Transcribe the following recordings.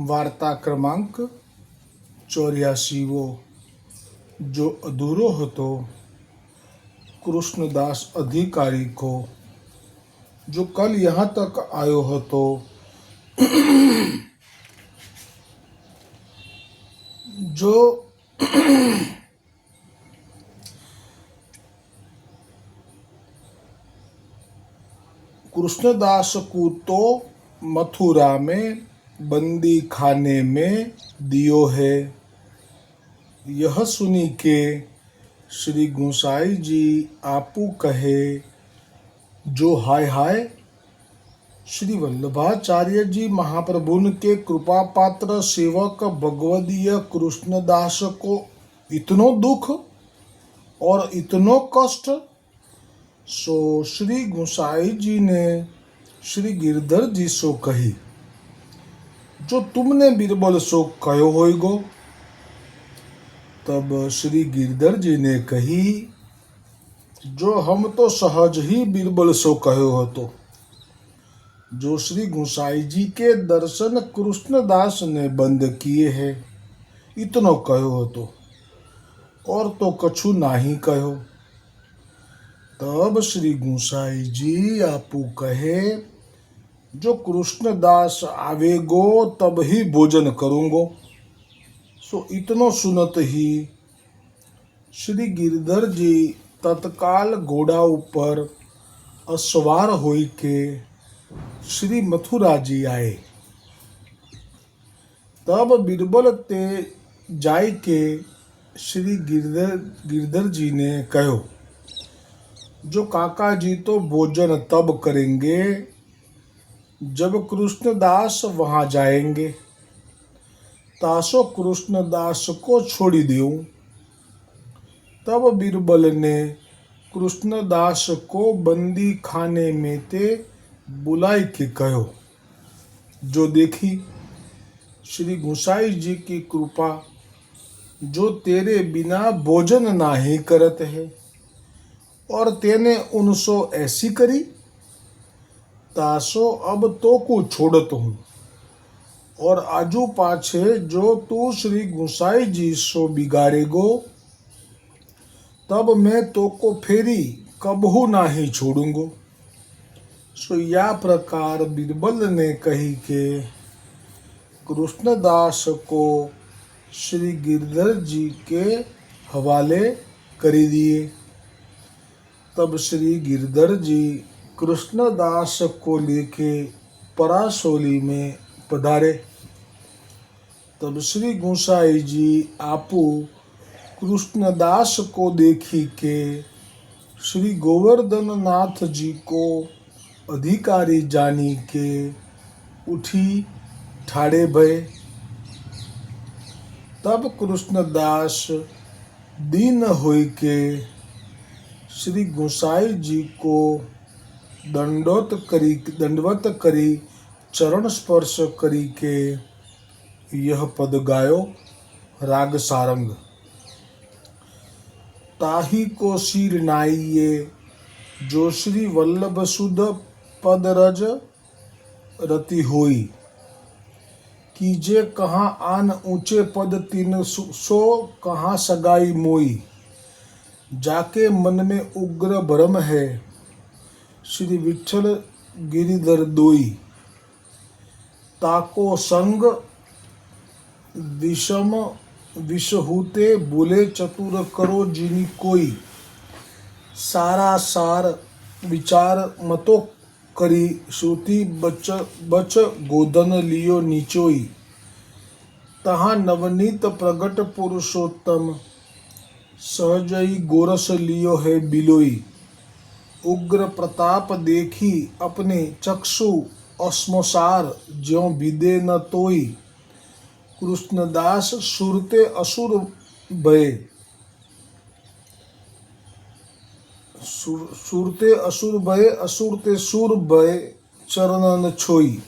वार्ता क्रमांक ચોર્યાસીવો जो अधूरो હતો કૃષ્ણદાસ અધિકારી કો जो कल यहाँ तक आयो હતો जो कृष्णदास को तो मथुरा में बंदी खाने में दियो है। यह सुनी के श्री गोसाई जी आपू कहे, जो हाय हाय, श्री वल्लभाचार्य जी महाप्रभुन के कृपा पात्र सेवक भगवदीय कृष्णदास को इतनो दुख और इतनो कष्ट, सो श्री गोसाई जी ने श्री गिरधर जी सो कही। जो तुमने बिरबल सो कहो होइगो तब श्री गिरधर जी ने कही जो हम तो सहज ही बिरबल सो कहो હતો जो श्री गोसाई जी के दर्शन कृष्णदास ने बंद किए हैं इतनो कहो હતો और तो कछु नाही कहो तब श्री गोसाई जी आपू कहे જો કૃષ્णदास આવેગો તબહી ભોજન કરુંગો. સો ઇતનો સુનત હી. શ્રી ગિરધરજી તત્કાલ ઘોડા ઉપર અસવાર હોય કે શ્રી મથુરાજી આએ તબ બિરબલ તે જાય કે શ્રી ગિરધર, ગિરધરજીને કહ્યો, જો કાકાજી તો ભોજન તબ કરેંગે जब कृष्णदास वहाँ जाएँगे, तासो कृष्णदास को छोड़ी दूँ तब बीरबल ने कृष्णदास को बंदी खाने में ते बुलाई के कहो। जो देखी, श्री गुसाई जी की कृपा, जो तेरे बिना भोजन ना ही करत है, और तेने उनसो ऐसी करी तासो, अब तो को छोड़त हूँ। और आजू पाछे जो तू श्री गुसाई जी सो बिगाड़ेगो, तब मैं तो को फेरी कबहू नाही छोड़ूंगो। सो या प्रकार बीरबल ने कही के, कृष्णदास को श्री गिरधर जी के हवाले कर दिए। तब श्री गिरधर जी कृष्णदास को लेके परासोली में पधारे। तब श्री गोसाई जी आपू कृष्णदास को देखी के श्री गोवर्धन नाथ जी को अधिकारी जानी के उठी ठाड़े भय। तब कृष्णदास दीन हो के श्री गोसाई जी को दंडोत करी, दंडवत करी, चरण स्पर्श करी के यह पद गायो राग सारंग। ताही को सिर नाइये, जो श्री वल्लभ सुध पद रज रति होई। कीजे कहाँ आन ऊँचे पद तीन सो कहाँ सगाई मोई। जाके मन में उग्र भ्रम है શ્રી વિઠ્ઠલ ગિરિધર દોઈ તાકો સંગ, વિષમ વિષહુતે ભૂલે ચતુર કરો જીની કોઈ. સારા સાર વિચાર મતો કરી શ્રુતિ બચ બચ ગોધન લિયો નીચોઈ. તહા નવનીત પ્રગટ પુરુષોત્તમ સહજઈ ગોરસ લિયો હે બિલોઈ. ઉગ્ર પ્રતાપ દેખી અપને ચક્ષુ અશ્મસાર જ્યો વિદે ન તોય કૃષ્ણદાસ સુરતે અસુર ભય. સુરતે અસુર ભય, અસુરતે સુર ભય ચરણન છોઈ.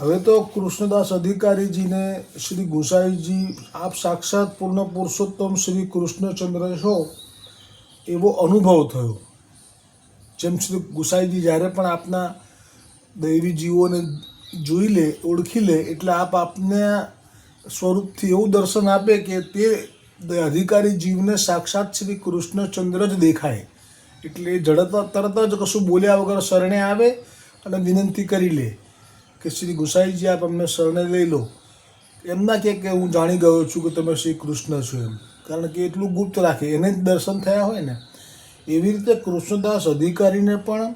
હવે તો કૃષ્ણદાસ અધિકારીજીને શ્રી ગુસાઈજી આપ સાક્ષાત પૂર્ણ પુરુષોત્તમ શ્રી કૃષ્ણચંદ્ર છો. એવો અનુભવ થયો. જેમ શ્રી ગુસાઈજી જ્યારે પણ આપના દૈવી જીવોને જોઈ લે, ઓળખી લે, એટલે આપ આપને સ્વરૂપથી એવું દર્શન આપે કે તે અધિકારી જીવને સાક્ષાત શ્રી કૃષ્ણચંદ્ર જ દેખાય. એટલે ઝડપ તરત જ કશું બોલ્યા વગર શરણે આવે અને વિનંતી કરી લે કે શ્રી ગુસાઈજી આપ અમને શરણે લઈ લો. એમના કે હું જાણી ગયો છું કે તમે શ્રી કૃષ્ણ છો એમ. કારણ કે એટલું ગુપ્ત રાખે, એને જ દર્શન થયા હોય ને, એવી રીતે કૃષ્ણદાસ અધિકારીને પણ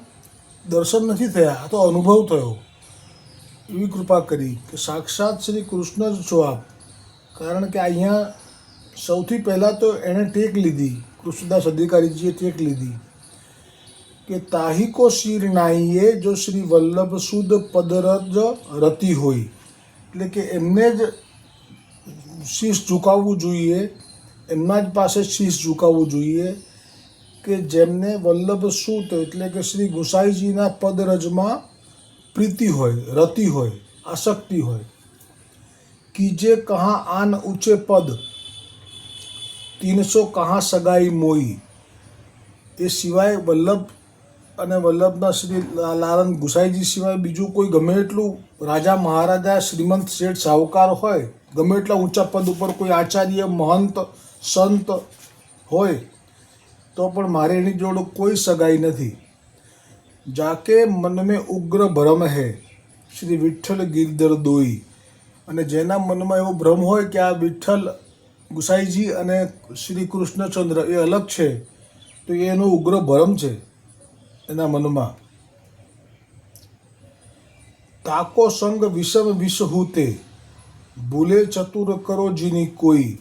દર્શન નથી થયા, આ તો અનુભવ થયો. એવી કૃપા કરી કે સાક્ષાત શ્રી કૃષ્ણ જ છો આપ. કારણ કે અહીંયા સૌથી પહેલાં તો એણે ટેક લીધી, કૃષ્ણદાસ અધિકારીજીએ ટેક લીધી. કે તાહિકો શિર નાઈએ જો શ્રી વલ્લભ સુદ પદરજ રતિ હોય. એટલે કે એમને જ શીશ ઝુકાવવું જોઈએ એમના જ પાસે શીશ ઝુકાવવું જોઈએ કે જેમને વલ્લભ સૂત એટલે કે શ્રી ગુસાઈજીના પદરજમાં પ્રીતિ હોય, રતિ હોય, આસક્તિ હોય. કીજે કહા આન ઊંચે પદ, તીનસો કહા સગાઈ મોઈ. એ સિવાય વલ્લભ અને વલ્લભના શ્રી લાલન ગુસાઈજી સિવાય બીજું કોઈ ગમે એટલું રાજા મહારાજા શ્રીમંત શેઠ સાહુકાર હોય, ગમે એટલા ઊંચા પદ ઉપર કોઈ આચાર્ય મહંત સંત હોય, તો પણ મારે એની જોડે કોઈ સગાઈ નથી. જાકે મનમે ઉગ્ર ભ્રમ હે, શ્રી વિઠ્ઠલ ગિરધર દોઈ. અને જેના મનમાં એવો ભ્રમ હોય કે આ વિઠ્ઠલ ગુસાઈજી અને શ્રી કૃષ્ણચંદ્ર એ અલગ છે, તો એ એનો ઉગ્ર ભ્રમ છે એના મનમાં. તાકો સંગ વિષમ વિષ હુતે ભૂલે ચતુર કરો જીની કોઈ.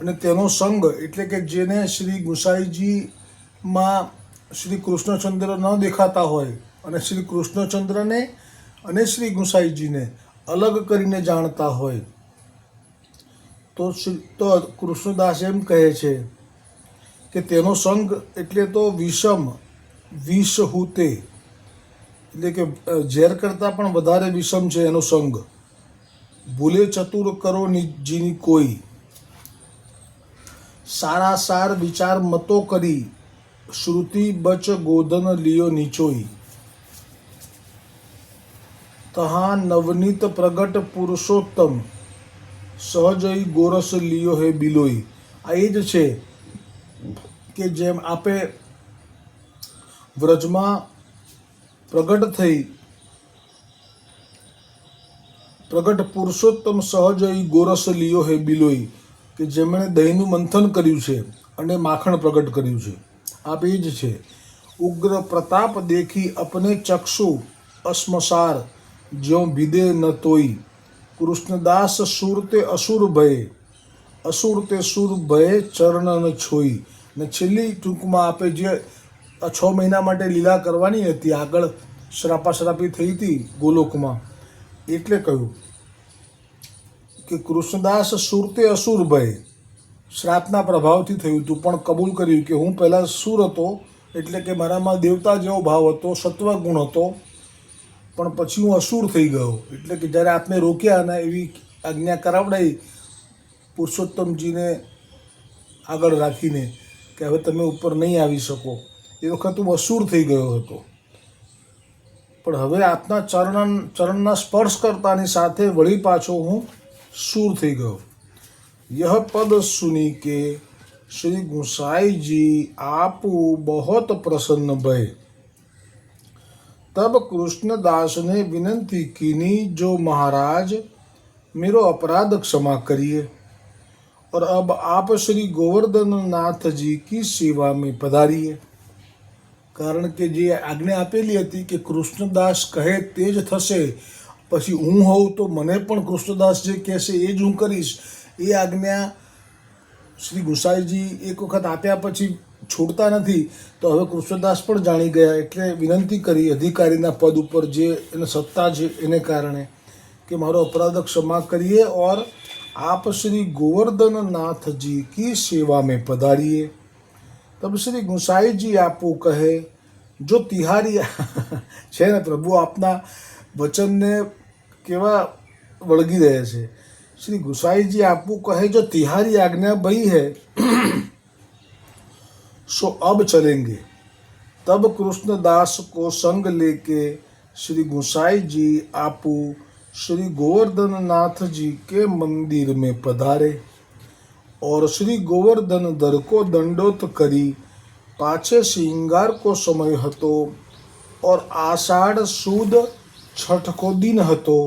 અને તેનો સંગ એટલે કે જેને શ્રી ગુસાઈજીમાં શ્રી કૃષ્ણચંદ્ર ન દેખાતા હોય અને શ્રી કૃષ્ણચંદ્રને અને શ્રી ગુસાઈજીને અલગ કરીને જાણતા હોય. તો શ્રી, તો કૃષ્ણદાસ એમ કહે છે કે તેનો સંગ એટલે તો વિષમ વિષ હુતે એટલે કે ઝેર કરતાં પણ વધારે વિષમ છે એનો સંગ. ભૂલે ચતુર કરો જીની કોઈ. સારા સાર વિચાર મતો કરી શ્રુતિ બચ ગોધન લિયો નીચોઈ. તહા નવનીત પ્રગટ પુરુષોત્તમ, સહજય ગોરસ લિયો હે બિલોઈ. આ એ જ છે કે જેમ આપે વ્રજમાં પ્રગટ થઈ, પ્રગટ પુરુષોત્તમ સહજય ગોરસ લિયો હે બિલોઈ. કે જેમણે દહીંનું મંથન કર્યું છે અને માખણ પ્રગટ કર્યું છે. આપ એ જ છે. ઉગ્ર પ્રતાપ દેખી અપને ચક્ષુ અસ્મસાર જ્યો વિદે ન તોઈ. કૃષ્ણદાસ સુરતે અસુર ભય અસુર તે સુર ભય ચરણ ન છોઈ. ને છેલ્લી ટૂંકમાં આપે જે છ મહિના માટે લીલા કરવાની હતી, આગળ શ્રાપાશ્રાપી થઈ હતી ગોલોકમાં. એટલે કહ્યું કે કૃષ્ણદાસ સુરતે અસુર ભય. શ્રાપના પ્રભાવથી થયું હતું પણ કબૂલ કર્યું કે હું પહેલાં સુર હતો, એટલે કે મારામાં દેવતા જેવો ભાવ હતો, સત્વગુણ હતો, પણ પછી હું અસુર થઈ ગયો. એટલે કે જ્યારે આપને રોક્યા અને એવી આજ્ઞા કરાવડાઈ પુરુષોત્તમજીને આગળ રાખીને કે હવે તમે ઉપર નહીં આવી શકો, એ વખત હું અસુર થઈ ગયો હતો. પણ હવે આપના ચરણ ચરણના સ્પર્શ કરતાની સાથે વળી પાછો હું સૂર થઈ ગયો यह पद सुनी के श्री गुसाई जी आप बहुत प्रसन्न भय तब कृष्णदास ने विनंती कीनी जो महाराज मेरो अपराध क्षमा करिए और अब आप श्री गोवर्धन नाथ जी की सेवा में पधारिए કારણ કે જે આજ્ઞા આપેલી હતી કે કૃષ્ણદાસ કહે તે જ થશે પછી હું હોઉં તો મને પણ કૃષ્ણદાસ જે કહેશે એ જ હું કરીશ. એ આજ્ઞા શ્રી ગુસાઈજી એક વખત આપ્યા પછી છોડતા નથી. તો હવે કૃષ્ણદાસ પણ જાણી ગયા એટલે વિનંતી કરી અધિકારીના પદ ઉપર જે એને સત્તા છે એને કારણે કે મારો અપરાધ ક્ષમા કરીએ ઓર આપ શ્રી ગોવર્ધન નાથજી કી સેવા મેં પધારીએ. તબ શ્રી ગુંસાઈજી આપો કહે, જો તિહારી છે ને પ્રભુ આપના વચનને કેવા વળગી રહે છે श्री गुसाई जी आपको कहे जो तिहारी आज्ञा भई है सो अब चलेंगे तब कृष्णदास को संग लेके श्री गुसाई जी आपू श्री गोवर्धन नाथ जी के मंदिर में पधारे और श्री गोवर्धन दर को दंडोत करी पाछे श्रृंगार को समय હતો और आषाढ़ सुद છઠકો દિન હતો,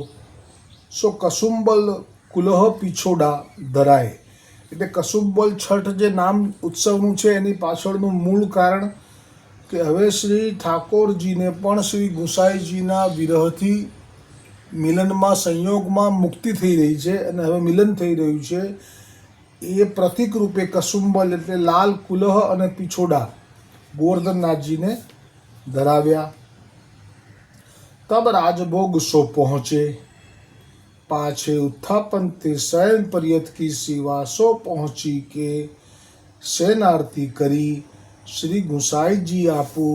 સો કસુંબલ કુલહ પિછોડા ધરાય. એટલે કસુંબલ છઠ જે નામ ઉત્સવનું છે, એની પાછળનું મૂળ કારણ કે હવે શ્રી ઠાકોરજીને પણ શ્રી ગુસાઈજીના વિરહથી મિલનમાં, સંયોગમાં મુક્તિ થઈ રહી છે અને હવે મિલન થઈ રહ્યું છે. એ પ્રતિક રૂપે કસુંબલ એટલે લાલ કુલહ અને પિછોડા ગોવર્ધનનાથજીને ધરાવ્યા. તબ રાજભોગ સો પહોંચે पाछे उत्थापन ते शयन पर्यत की सेवा सो पहुंची के सेनारती करी श्री गुसाई जी आपू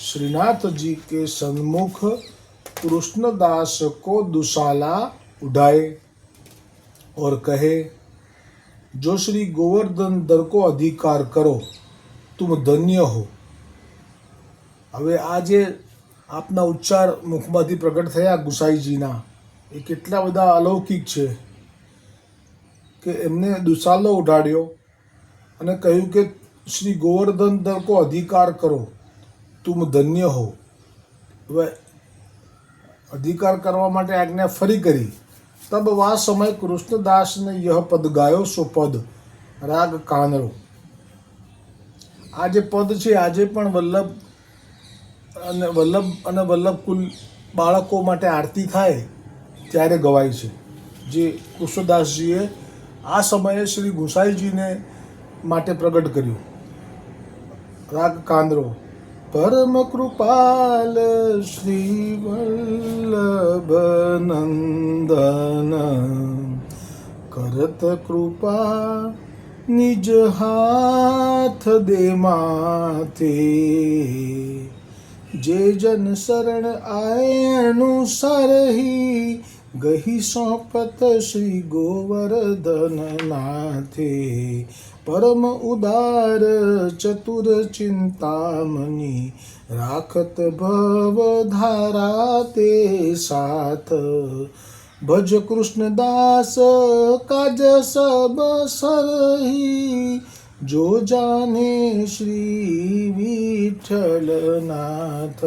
श्रीनाथ जी के सन्मुख कृष्णदास को दुशाला उठाए और कहे जो श्री गोवर्धन दर को अधिकार करो तुम धन्य हो હવે આજે આપના ઉચ્ચાર મુખમાંથી પ્રગટ થયા, ગુસાઈજીના. એ કેટલા બધા અલૌકિક છે કે એમને દુસાલો ઉડાડ્યો અને કહ્યું કે, શ્રી ગોવર્ધન દર કો અધિકાર કરો, તુમ ધન્ય હો. હવે અધિકાર કરવા માટે આજ્ઞા ફરી કરી. તબ વા સમય કૃષ્ણદાસને યહ પદ ગાયો સો પદ, રાગ કાનરો આ જે પદ છે, આજે પણ વલ્લભ અને વલ્લભ અને વલ્લભ કુલ બાળકો માટે આરતી થાય ત્યારે ગવાય છે. જે કૃષ્ણદાસજીએ આ સમયે શ્રી ગુસાઈજીને માટે પ્રગટ કર્યું. રાગ કાંદરો, પરમ કૃપાલ શ્રી વલ્લભ નંદન કરત કૃપા નિજ હાથ દે માથે. જે જન શરણ આય અનુસાર હી. ગહી સોંપત શ્રી ગોવર્ધન નાથે પરમ ઉદાર ચતુર ચિંતામણી. રાખત ભવ ધારા તે સાથ. ભજ કૃષ્ણદાસ કાજ સબ સરહી. જો જાને શ્રી વિઠ્ઠલનાથ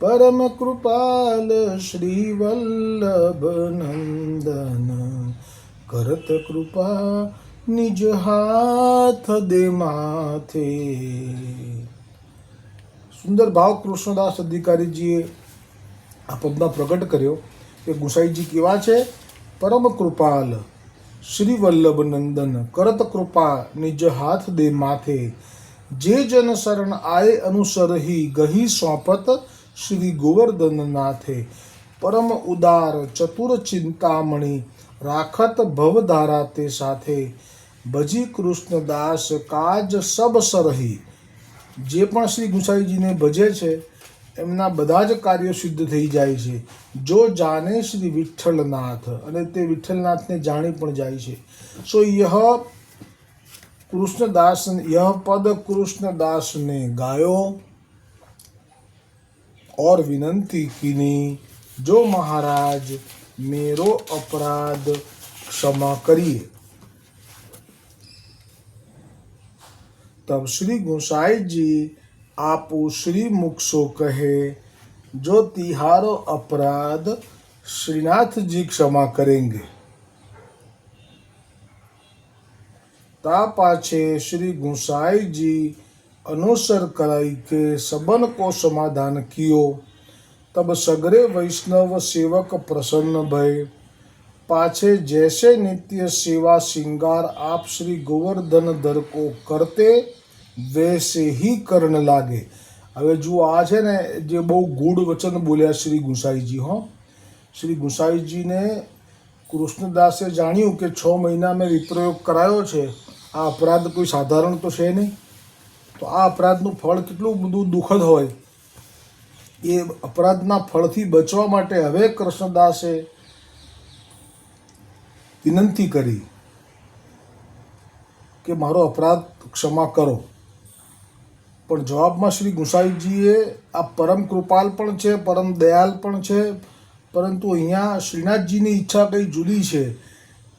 પરમ કૃપાલ શ્રી વલ્લભ નંદન કરત કૃપા નિજ હાથ દે માથે. સુંદર ભાવ કૃષ્ણદાસ અધિકારીજીએ આ પદમાં પ્રગટ કર્યો કે ગુસાઈજી કેવા છે? પરમ કૃપાલ. શ્રી વલ્લભ નંદન કરત કૃપા નિજ હાથ દે માથે. જે જન શરણ આય અનુસરહી ગહી સોંપત શ્રી ગોવર્ધન નાથે પરમ ઉદાર, ચતુર ચિંતામણી, રાખત ભવધારા તે સાથે. ભજી કૃષ્ણદાસ કાજ સબ સરહી. જે પણ શ્રી ગુસાઈજીને ભજે છે એમના બધા જ કાર્યો સિદ્ધ થઈ જાય છે જો જાણે શ્રી વિઠ્ઠલનાથ અને તે વિઠ્ઠલનાથને જાણી પણ જાય છે સો યહ કૃષ્ણદાસ यह पद कृष्णदास ने गायो और विनंती कीनी जो महाराज मेरो अपराध क्षमा करिए तब श्री गोसाई जी आप श्री मुख सो कहे, जो तिहारो अपराध श्रीनाथ जी क्षमा करेंगे। ता पाछे श्री गुसाई जी अनुसर कराई के सबन को समाधान कियो, तब सगरे वैष्णव सेवक प्रसन्न भय पाछे जैसे नित्य सेवा श्रृंगार आप श्री गोवर्धन दर को करते વૈસે હી કર્ણ લાગે. હવે જુઓ, આ છે ને જે બહુ ગૂઢ વચન બોલ્યા શ્રી ગુસાઈજી, હો. શ્રી ગુસાઈજીને કૃષ્ણદાસે જાણ્યું કે છ મહિના મેં વિપ્રયોગ કરાયો છે. આ અપરાધ કોઈ સાધારણ તો છે નહીં. તો આ અપરાધનું ફળ કેટલું બધું દુઃખદ હોય. એ અપરાધના ફળથી બચવા માટે હવે કૃષ્ણદાસે વિનંતી કરી કે મારો અપરાધ ક્ષમા કરો. પણ જવાબમાં શ્રી ગુસાઈજીએ આ પરમ કૃપાલ પણ છે, પરમ દયાલ પણ છે. પરંતુ અહીંયા શ્રીનાથજીની ઈચ્છા કંઈ જુદી છે.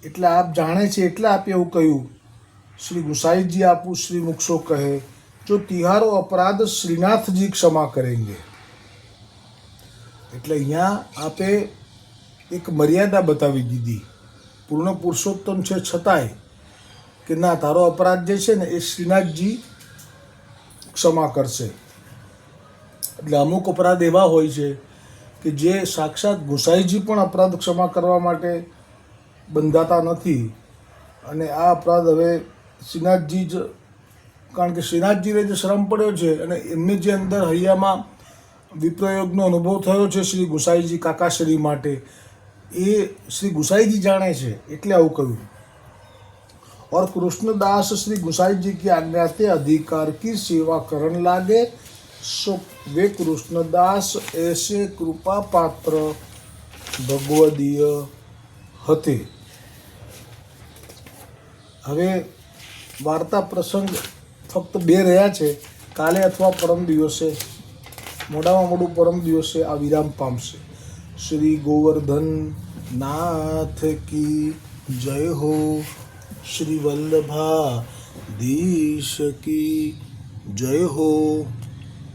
એટલે આપ જાણે છે, એટલે આપે એવું કહ્યું. શ્રી ગુસાઈજી આપું શ્રી મુક્ષો કહે, જો તિહારો અપરાધ શ્રીનાથજી ક્ષમા કરેંગે. એટલે અહીંયા આપે એક મર્યાદા બતાવી દીધી. પૂર્ણ પુરુષોત્તમ છે, છતાંય કે ના, તારો અપરાધ જે છે ને, એ શ્રીનાથજી ક્ષમા કરશે. એટલે અમુક અપરાધ એવા હોય છે કે જે સાક્ષાત ગુસાઈજી પણ અપરાધ ક્ષમા કરવા માટે બંધાતા નથી. અને આ અપરાધ હવે શ્રીનાથજી જ, કારણ કે શ્રીનાથજીને જે શ્રમ પડ્યો છે અને એમને જે અંદર હૈયામાં વિપ્રયોગનો અનુભવ થયો છે શ્રી ગુસાઈજી કાકાશ્રી માટે, એ શ્રી ગુસાઈજી જાણે છે એટલે આવું કહ્યું. और कृष्णदास श्री गुसाई जी की आज्ञा से अधिकार की सेवा करण लागे सो वे कृष्णदास ऐसे कृपा पात्र ભગવદીય હતે હવે વાર્તા પ્રસંગ ફક્ત બે રહ્યા છે કાલે અથવા પરમ દિવસે મોડામાં મોડું પરમ દિવસે આ વિરામ પામશે શ્રી ગોવર્ધન નાથ કી જય હો શ્રી વલ્લભા દીશ કી જય હો